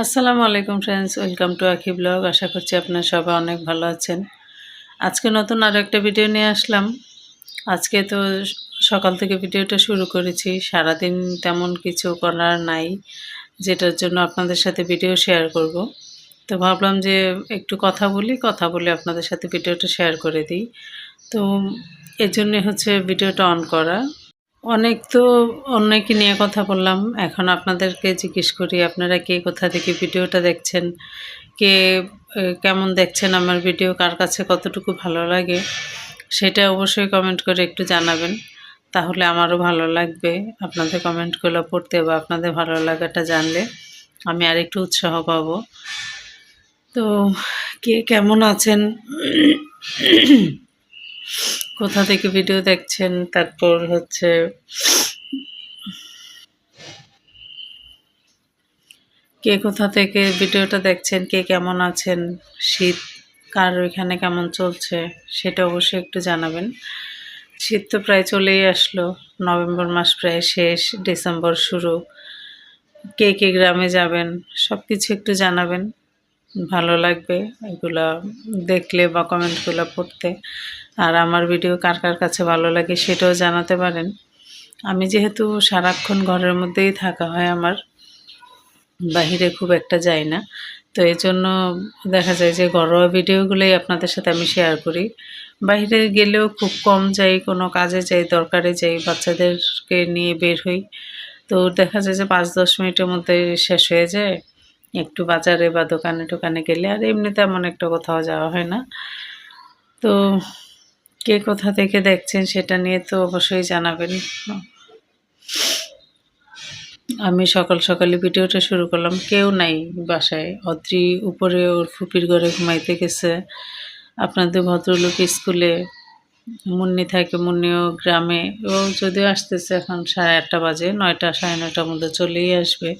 আসসালামু আলাইকুম friends welcome to Akhi blog আশা করছি আপনারা সবাই অনেক ভালো আছেন। আজকে নতুন আরও একটা ভিডিও নিয়ে আসলাম। আজকে তো সকাল থেকে ভিডিওটা শুরু করেছি। সারাদিন তেমন কিছু করার নাই, যেটার জন্য আপনাদের সাথে ভিডিও শেয়ার করব। তো ভাবলাম যে একটু কথা বলি, কথা বলে আপনাদের সাথে ভিডিওটা শেয়ার করে দিই। তো এর জন্যে হচ্ছে ভিডিওটা অন করা। অনেক তো অনেকে নিয়ে কথা বললাম। এখন আপনাদেরকে জিজ্ঞেস করি, আপনারা কে কোথা থেকে ভিডিওটা দেখছেন? কে কেমন দেখছেন আমার ভিডিও? কার কাছে কতটুকু ভালো লাগে? সেটা অবশ্যই কমেন্ট করে একটু জানাবেন। তাহলে আমারও ভালো লাগবে আপনাদের কমেন্টগুলো পড়তে বা আপনাদের ভালো লাগাটা জানলে আমি আরেকটু উৎসাহ পাব। তো কে কেমন আছেন? কোথা থেকে ভিডিও দেখছেন? তারপর হচ্ছে কে কোথা থেকে ভিডিওটা দেখছেন? কে কেমন আছেন? শীত কার ওইখানে কেমন চলছে? সেটা অবশ্যই একটু জানাবেন। শীত তো প্রায় চলেই আসলো। নভেম্বর মাস প্রায় শেষ, ডিসেম্বর শুরু। কে কে গ্রামে যাবেন? সব কিছু একটু জানাবেন। ভালো লাগবে এগুলা দেখলে বা কমেন্টগুলো পড়তে। আর আমার ভিডিও কার কার কাছে ভালো লাগে সেটাও জানাতে পারেন। আমি যেহেতু সারাক্ষণ ঘরের মধ্যেই থাকা হয় আমার, বাহিরে খুব একটা যাই না। তো এই জন্য দেখা যায় যে ঘরোয়া ভিডিওগুলোই আপনাদের সাথে আমি শেয়ার করি। বাইরে গেলেও খুব কম যাই, কোনো কাজে যাই, দরকারে যাই, বাচ্চাদেরকে নিয়ে বের হই। তো দেখা যায় যে পাঁচ দশ মিনিটের মধ্যে শেষ হয়ে যায়। একটু বাজারে বা দোকানে টোকানে গেলে আর এমনি তেমন একটা কোথাও যাওয়া হয় না। তো কে কোথা থেকে দেখছেন সেটা নিয়ে তো অবশ্যই জানাবেন। আমি সকাল সকালে ভিডিওটা শুরু করলাম। কেউ নাই বাসায়। অদ্রি উপরে ওর ফুপির ঘরে ঘুমাইতে গেছে। আপনাদের ভদ্রলোক স্কুলে মুন্নি থাকে, মুন্নিও গ্রামে। ও যদিও আসতেছে এখন সাড়ে আটটা বাজে, নয়টা, সাড়ে নয়টার মধ্যে চলেই আসবে।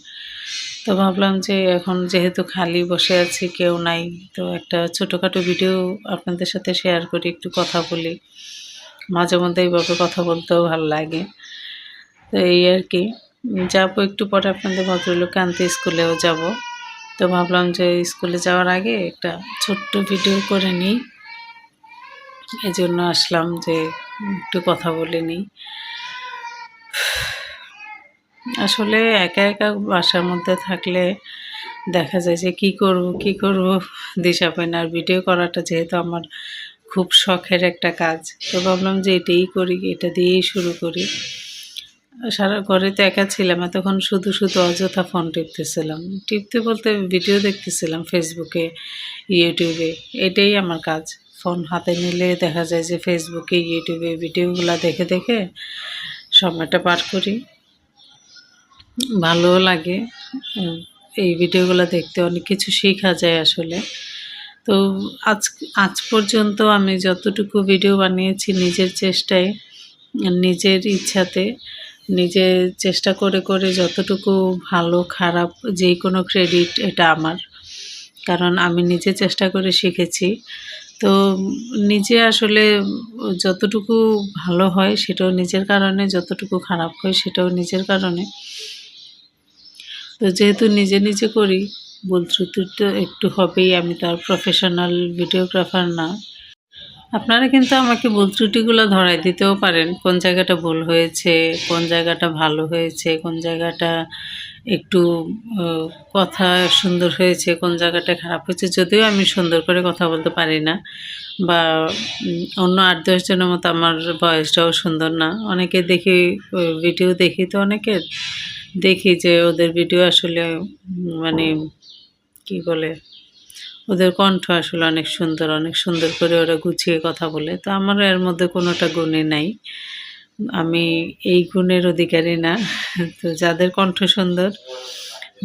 তো ভাবলাম যে এখন যেহেতু খালি বসে আছি, কেউ নাই, তো একটা ছোটোখাটো ভিডিও আপনাদের সাথে শেয়ার করি, একটু কথা বলি। মাঝে মধ্যে এইভাবে কথা বলতেও ভালো লাগে। তো এই আর কি। যাব একটু পরে আপনাদের ভদ্রলোক আনতে, স্কুলেও যাব। তো ভাবলাম যে স্কুলে যাওয়ার আগে একটা ছোট্ট ভিডিও করে নিই। এই জন্য আসলাম যে একটু কথা বলে নিই। আসলে একা একা বাসার মধ্যে থাকলে দেখা যায় যে কি করব কি করব? দিশা পাই না আর ভিডিও করাটা যেহেতু আমার খুব শখের একটা কাজ, তো ভাবলাম যে এটাই করি, এটা দিয়েই শুরু করি। সারা ঘরে তো একা ছিলাম, এতক্ষণ শুধু শুধু অযথা ফোন টিপতেছিলাম। টিপতে বলতে ভিডিও দেখতেছিলাম ফেসবুকে ইউটিউবে এটাই আমার কাজ। ফোন হাতে নিলে দেখা যায় যে ফেসবুকে ইউটিউবে ভিডিওগুলো দেখে দেখে সময়টা পার করি। ভালোও লাগে। এই ভিডিওগুলো দেখতে অনেক কিছু শেখা যায় আসলে। তো আজ আজ পর্যন্ত আমি যতটুকু ভিডিও বানিয়েছি নিজের চেষ্টায়, নিজের ইচ্ছাতে, নিজে চেষ্টা করে করে যতটুকু ভালো, খারাপ যে কোনো ক্রেডিট এটা আমার। কারণ আমি নিজে চেষ্টা করে শিখেছি। তো নিজে আসলে যতটুকু ভালো হয় সেটাও নিজের কারণে, যতটুকু খারাপ হয় সেটাও নিজের কারণে। তো যেহেতু নিজে নিজে করি ভুল ত্রুটি তো একটু হবেই, আমি তো আর প্রফেশনাল ভিডিওগ্রাফার না। আপনারা কিন্তু আমাকে ভুল ত্রুটিগুলো ধরাই দিতেও পারেন, কোন জায়গাটা ভুল হয়েছে, কোন জায়গাটা ভালো হয়েছে, কোন জায়গাটা একটু কথা সুন্দর হয়েছে, কোন জায়গাটা খারাপ হয়েছে, যদিও আমি সুন্দর করে কথা বলতে পারি না। বা অন্য আট দশজনের মতো আমার বয়সটাও সুন্দর না। অনেকে দেখি ভিডিও দেখি তো অনেকের। দেখি যে ওদের ভিডিও আসলে মানে কি বলে, ওদের কণ্ঠ আসলে অনেক সুন্দর অনেক সুন্দর করে ওরা গুছিয়ে কথা বলে। তো আমার এর মধ্যে কোনোটা গুণে নাই। আমি এই গুণের অধিকারী না। তো যাদের কণ্ঠ সুন্দর,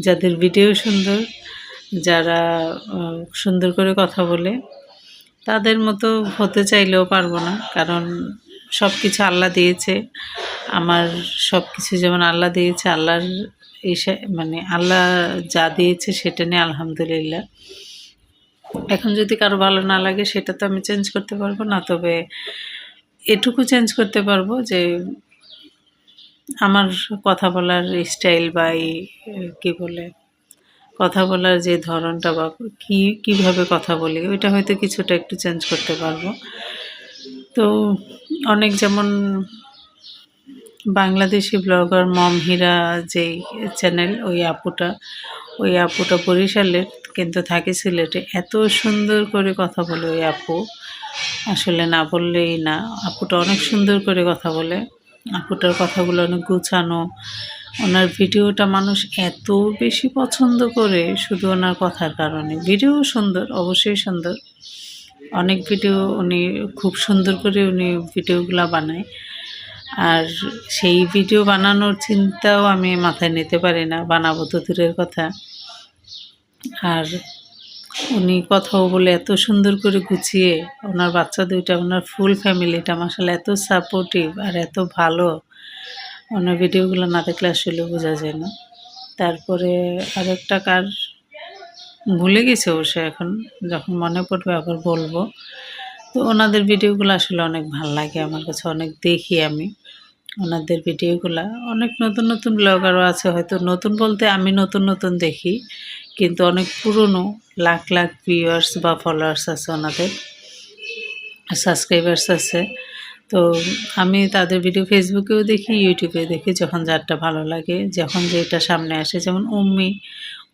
যাদের ভিডিও সুন্দর, যারা সুন্দর করে কথা বলে, তাদের মতো হতে চাইলেও পারব না। কারণ সব কিছু আল্লাহ দিয়েছে। আমার সব কিছু যেমন আল্লাহ দিয়েছে, আল্লাহর এসে মানে আল্লাহ যা দিয়েছে সেটা নিয়ে আলহামদুলিল্লাহ। এখন যদি কারও ভালো না লাগে সেটা তো আমি চেঞ্জ করতে পারব না, তবে এটুকু চেঞ্জ করতে পারব যে আমার কথা বলার স্টাইল বা এই, কি বলে, কথা বলার যে ধরনটা বা কী, কীভাবে কথা বলি, ওইটা হয়তো কিছুটা একটু চেঞ্জ করতে পারব। তো অনেক যেমন বাংলাদেশি ব্লগার মম হীরা যেই চ্যানেল ওই আপুটা ওই আপুটা বরিশালের কিন্তু থাকে সিলেটে। এত সুন্দর করে কথা বলে ওই আপু। আসলে না বললেই না, আপুটা অনেক সুন্দর করে কথা বলে। আপুটার কথাগুলো অনেক গুছানো। ওনার ভিডিওটা মানুষ এত বেশি পছন্দ করে শুধু ওনার কথার কারণে। ভিডিও সুন্দর, অবশ্যই সুন্দর। অনেক ভিডিও উনি খুব সুন্দর করে উনি ভিডিওগুলো বানায়। আর সেই ভিডিও বানানোর চিন্তাও আমি মাথায় নিতে পারি না, বানাবো তো দূরের কথা। আর উনি কথাও বলে এত সুন্দর করে গুছিয়ে, ওনার বাচ্চা দুইটা, ওনার ফুল ফ্যামিলিটা মাসাল এত সাপোর্টিভ আর এত ভালো। ওনার ভিডিওগুলো না দেখলে আসলে বোঝা যায় না। তারপরে আরেকটা কার ভুলে গেছে অবশ্য এখন যখন মনে পড়বে আবার বলব। তো ওনাদের ভিডিওগুলো আসলে অনেক ভালো লাগে আমার কাছে, অনেক দেখি আমি। ওনাদের ভিডিওগুলো, অনেক নতুন নতুন ব্লগারও আছে, হয়তো নতুন বলতে আমি নতুন নতুন দেখি, কিন্তু অনেক পুরনো লাখ লাখ ভিউয়ার্স বা ফলোয়ার্স আছে ওনাদের সাবস্ক্রাইবার্স আছে। তো আমি তাদের ভিডিও ফেসবুকেও দেখি ইউটিউবেও দেখি, যখন যারটা ভালো লাগে, যখন যেটা সামনে আসে, যেমন উম্মি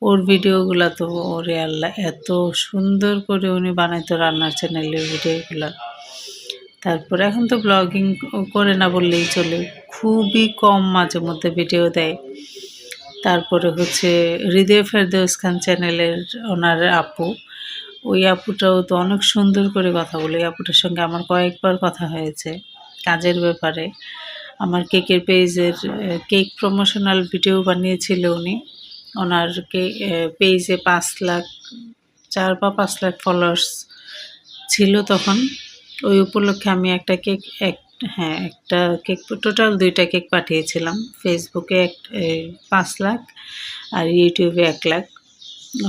ওর ভিডিওগুলো তো ওরে আল্লাহ, এত সুন্দর করে উনি বানাইতো রান্নার চ্যানেলের ভিডিওগুলো। তারপর এখন তো ব্লগিং করে না বললেই চলে, খুবই কম মাঝে মধ্যে ভিডিও দেয়। তারপরে হচ্ছে হৃদয় ফেরদৌস খান চ্যানেলের ওনার আপু, ওই আপুটাও তো অনেক সুন্দর করে কথা বলে। ওই আপুটার সঙ্গে আমার কয়েকবার কথা হয়েছে কাজের ব্যাপারে। আমার কেকের পেজের কেক প্রমোশনাল ভিডিও বানিয়েছিল উনি। ওনার কে পেজে পাঁচ লাখ, চার বা পাঁচ লাখ ফলোয়ার্স ছিল তখন। ওই উপলক্ষে আমি একটা কেক এক হ্যাঁ একটা কেক টোটাল দুইটা কেক পাঠিয়েছিলাম। ফেসবুকে এক পাঁচ লাখ আর ইউটিউবে এক লাখ।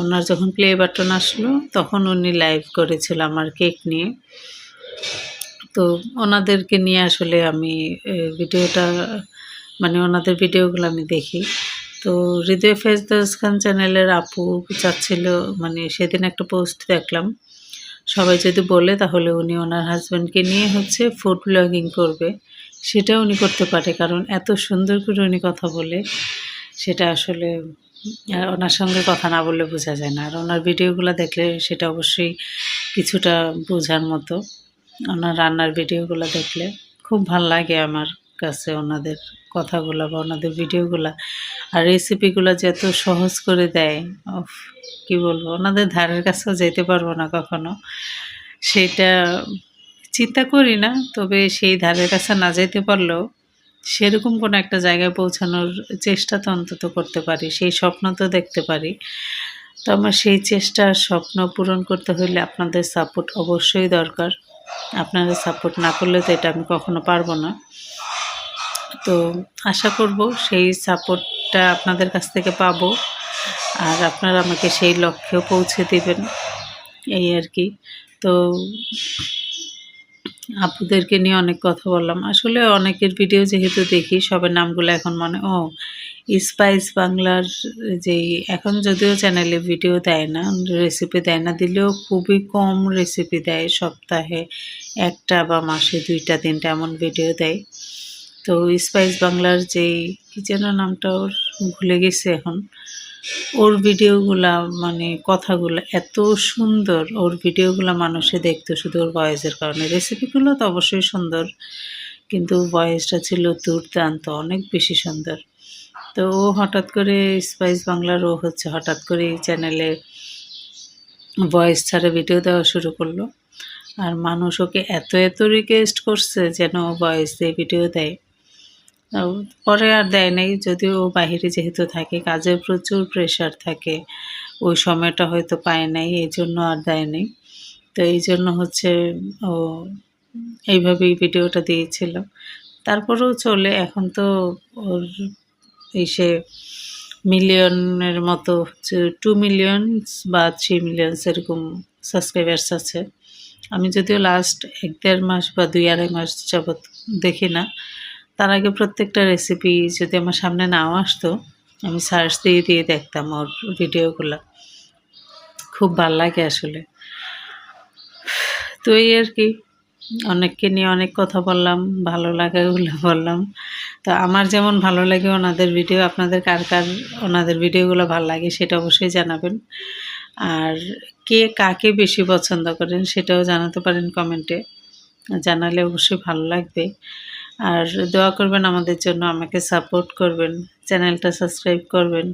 ওনার যখন প্লে বাটন আসলো, তখন উনি লাইভ করেছিল আমার কেক নিয়ে। তো ওনাদেরকে নিয়ে আসলে আমি ভিডিওটা মানে ওনাদের ভিডিওগুলো আমি দেখি। তো হৃদয় ফেজদাস খান চ্যানেলের আপু চাচ্ছিল মানে সেদিন একটা পোস্ট দেখলাম। সবাই যদি বলে তাহলে উনি ওনার হাজব্যান্ডকে নিয়ে হচ্ছে ফুড ব্লগিং করবে। সেটা উনি করতে পারে, কারণ এত সুন্দর করে উনি কথা বলে, সেটা আসলে ওনার সঙ্গে কথা না বললে বোঝা যায় না। আর ওনার ভিডিওগুলো দেখলে সেটা অবশ্যই কিছুটা বোঝার মতো। ওনার রান্নার ভিডিওগুলো দেখলে খুব ভালো লাগে আমার কাছে ওনাদের কথাগুলো বা ওনাদের ভিডিওগুলো। আর রেসিপিগুলো যে এত সহজ করে দেয় কি বলব? ওনাদের ধারের কাছেও যেতে পারব না কখনো। সেটা চিন্তা করি না, তবে সেই ধারের কাছে না যেতে পারলেও সেরকম কোনো একটা জায়গায় পৌঁছানোর চেষ্টা তো অন্তত করতে পারি, সেই স্বপ্ন তো দেখতে পারি। তো আমার সেই চেষ্টা, স্বপ্ন পূরণ করতে হলে আপনাদের সাপোর্ট অবশ্যই দরকার। আপনারা সাপোর্ট না করলে তো এটা আমি কখনো পারব না। তো আশা করব সেই সাপোর্টটা আপনাদের কাছ থেকে পাব। আর আপনারা আমাকে সেই লক্ষ্যেও পৌঁছে দেবেন। এই আর কি। তো আপুদেরকে নিয়ে অনেক কথা বললাম। আসলে অনেকের ভিডিও যেহেতু দেখি, সবার নামগুলো এখন মনে, ও, স্পাইস বাংলার যেই এখন যদিও চ্যানেলে ভিডিও দেয় না রেসিপি দেয় না, দিলেও খুবই কম রেসিপি দেয় সপ্তাহে একটা বা মাসে দুইটা, তিনটা এমন ভিডিও দেয়। তো স্পাইস বাংলার যেই কী যেন নামটা ওর? ভুলে গেছে এখন। ওর ভিডিওগুলা মানে কথাগুলো এত সুন্দর। ওর ভিডিওগুলো মানুষে দেখতো শুধু ওর ভয়েসের কারণে। রেসিপিগুলো তো অবশ্যই সুন্দর, কিন্তু ভয়েসটা ছিল দুর্দান্ত, অনেক বেশি সুন্দর। তো ও হঠাৎ করে স্পাইস বাংলার ও হচ্ছে, হঠাৎ করে এই চ্যানেলে ভয়েস ছাড়া ভিডিও দেওয়া শুরু করল। আর মানুষ ওকে এত এত রিকোয়েস্ট করছে যেন ভয়েস দিয়ে ভিডিও দেয়। পরে আর দেয় নাই, যদিও ও বাহিরে যেহেতু থাকে কাজের প্রচুর প্রেশার থাকে। ওই সময়টা হয়তো পায় নাই, এই জন্য আর দেয় নাই। তো এই জন্য হচ্ছে ও এইভাবেই ভিডিওটা দিয়েছিল। তারপরেও চলে, এখন তো ওর এসে মিলিয়নের মতো হচ্ছে টু মিলিয়নস বা থ্রি মিলিয়নস এরকম সাবস্ক্রাইবার্স আছে। আমি যদিও লাস্ট এক দেড় মাস বা দুই আড়াই মাস যাবৎ দেখি না। তার আগে প্রত্যেকটা রেসিপি যদি আমার সামনে নাও আসতো, আমি সার্চ দিয়ে দিয়ে দেখতাম ওর ভিডিওগুলো খুব ভালো লাগে আসলে। তো এই আর কি, অনেককে নিয়ে অনেক কথা বললাম, ভালো লাগাগুলো বললাম। তো আমার যেমন ভালো লাগে ওনাদের ভিডিও আপনাদের কার কার ওনাদের ভিডিওগুলো ভালো লাগে সেটা অবশ্যই জানাবেন। আর কে কাকে বেশি পছন্দ করেন সেটাও জানাতে পারেন কমেন্টে জানালে অবশ্যই ভালো লাগবে। আর দোয়া করবেন আমাদের জন্য, আমাকে সাপোর্ট করবেন চ্যানেলটা সাবস্ক্রাইব করবেন।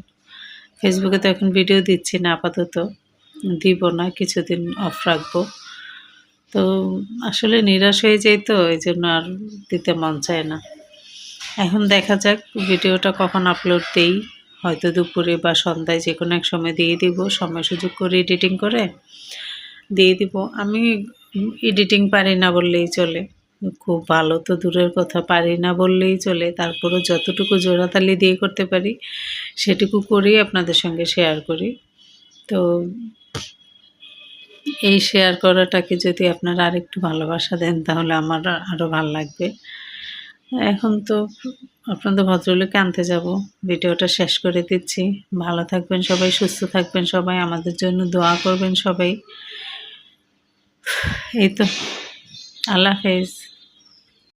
ফেসবুকে তো এখন ভিডিও দিচ্ছি না, আপাতত। দিব না, কিছুদিন অফ রাখব। তো আসলে নিরাশ হয়ে যাই তো, এই জন্য আর দিতে মন চায় না। এখন দেখা যাক ভিডিওটা কখন আপলোড দেই। হয়তো দুপুরে বা সন্ধ্যায় যে কোনো এক সময় দিয়ে দিব, সময় সুযোগ করে এডিটিং করে দিয়ে দিব। আমি এডিটিং পারি না বললেই চলে। খুব ভালো তো দূরের কথা, পারি না বললেই চলে। তারপরও যতটুকু জোড়াতালি দিয়ে করতে পারি, সেটুকু করেই আপনাদের সঙ্গে শেয়ার করি। তো এই শেয়ার করাটাকে যদি আপনারা আরেকটু ভালোবাসা দেন, তাহলে আমার আরও ভালো লাগবে। এখন তো আপনাদের ভদ্রলোকে আনতে যাব। ভিডিওটা শেষ করে দিচ্ছি। ভালো থাকবেন সবাই, সুস্থ থাকবেন সবাই, আমাদের জন্য দোয়া করবেন সবাই। এই তো, আল্লাহ হাফেজ।